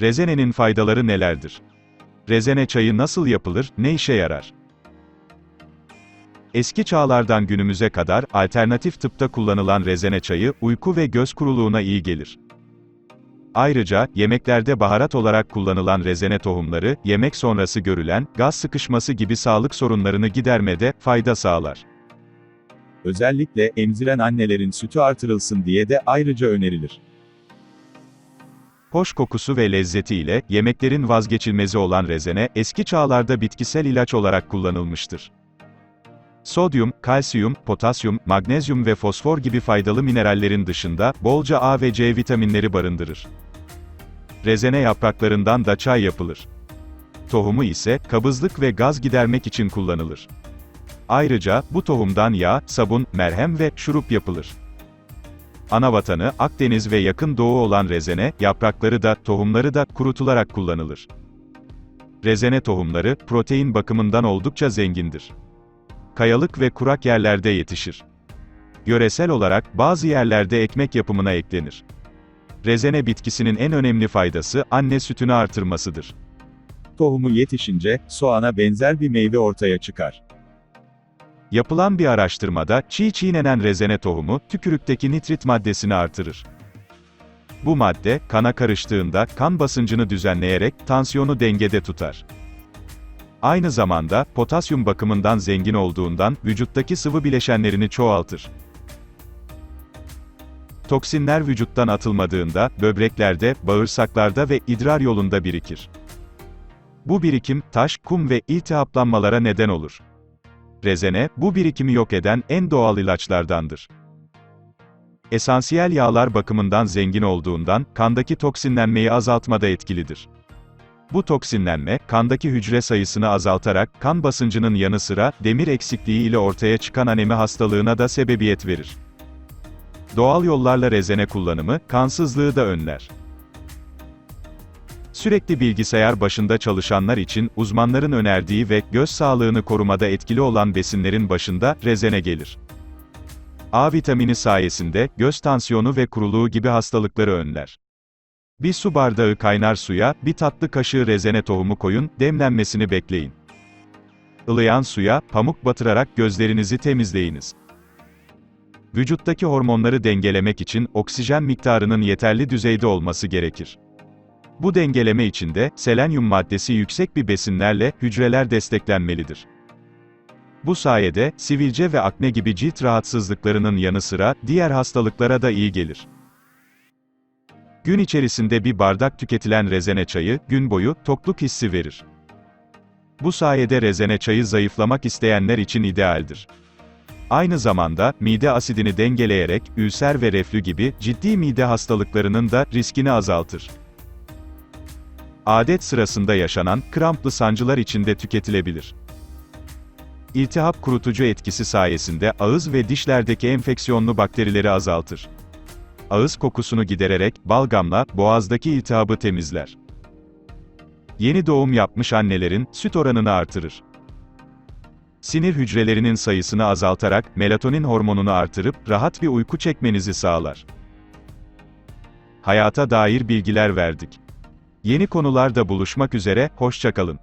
Rezenenin faydaları nelerdir? Rezene çayı nasıl yapılır, ne işe yarar? Eski çağlardan günümüze kadar alternatif tıpta kullanılan rezene çayı uyku ve göz kuruluğuna iyi gelir. Ayrıca yemeklerde baharat olarak kullanılan rezene tohumları yemek sonrası görülen gaz sıkışması gibi sağlık sorunlarını gidermede fayda sağlar. Özellikle emziren annelerin sütü artırılsın diye de ayrıca önerilir. Hoş kokusu ve lezzetiyle yemeklerin vazgeçilmezi olan rezene eski çağlarda bitkisel ilaç olarak kullanılmıştır. Sodyum, kalsiyum, potasyum, magnezyum ve fosfor gibi faydalı minerallerin dışında bolca A ve C vitaminleri barındırır. Rezene yapraklarından da çay yapılır. Tohumu ise kabızlık ve gaz gidermek için kullanılır. Ayrıca bu tohumdan yağ, sabun, merhem ve şurup yapılır. Ana vatanı Akdeniz ve yakın doğu olan rezene, yaprakları da, tohumları da kurutularak kullanılır. Rezene tohumları, protein bakımından oldukça zengindir. Kayalık ve kurak yerlerde yetişir. Yöresel olarak, bazı yerlerde ekmek yapımına eklenir. Rezene bitkisinin en önemli faydası, anne sütünü artırmasıdır. Tohumu yetişince, soğana benzer bir meyve ortaya çıkar. Yapılan bir araştırmada, çiğ çiğnenen rezene tohumu, tükürükteki nitrit maddesini artırır. Bu madde, kana karıştığında, kan basıncını düzenleyerek, tansiyonu dengede tutar. Aynı zamanda, potasyum bakımından zengin olduğundan, vücuttaki sıvı bileşenlerini çoğaltır. Toksinler vücuttan atılmadığında, böbreklerde, bağırsaklarda ve idrar yolunda birikir. Bu birikim, taş, kum ve iltihaplanmalara neden olur. Rezene, bu birikimi yok eden en doğal ilaçlardandır. Esansiyel yağlar bakımından zengin olduğundan, kandaki toksinlenmeyi azaltmada etkilidir. Bu toksinlenme, kandaki hücre sayısını azaltarak, kan basıncının yanı sıra, demir eksikliği ile ortaya çıkan anemi hastalığına da sebebiyet verir. Doğal yollarla rezene kullanımı, kansızlığı da önler. Sürekli bilgisayar başında çalışanlar için, uzmanların önerdiği ve göz sağlığını korumada etkili olan besinlerin başında, rezene gelir. A vitamini sayesinde, göz tansiyonu ve kuruluğu gibi hastalıkları önler. Bir su bardağı kaynar suya, bir tatlı kaşığı rezene tohumu koyun, demlenmesini bekleyin. Ilıyan suya, pamuk batırarak gözlerinizi temizleyiniz. Vücuttaki hormonları dengelemek için, oksijen miktarının yeterli düzeyde olması gerekir. Bu dengeleme için de, selenyum maddesi yüksek bir besinlerle, hücreler desteklenmelidir. Bu sayede, sivilce ve akne gibi cilt rahatsızlıklarının yanı sıra, diğer hastalıklara da iyi gelir. Gün içerisinde bir bardak tüketilen rezene çayı, gün boyu, tokluk hissi verir. Bu sayede rezene çayı zayıflamak isteyenler için idealdir. Aynı zamanda, mide asidini dengeleyerek, ülser ve reflü gibi, ciddi mide hastalıklarının da, riskini azaltır. Adet sırasında yaşanan, kramplı sancılar için de tüketilebilir. İltihap kurutucu etkisi sayesinde ağız ve dişlerdeki enfeksiyonlu bakterileri azaltır. Ağız kokusunu gidererek, balgamla, boğazdaki iltihabı temizler. Yeni doğum yapmış annelerin, süt oranını artırır. Sinir hücrelerinin sayısını azaltarak, melatonin hormonunu artırıp, rahat bir uyku çekmenizi sağlar. Hayata dair bilgiler verdik. Yeni konularda buluşmak üzere, hoşçakalın.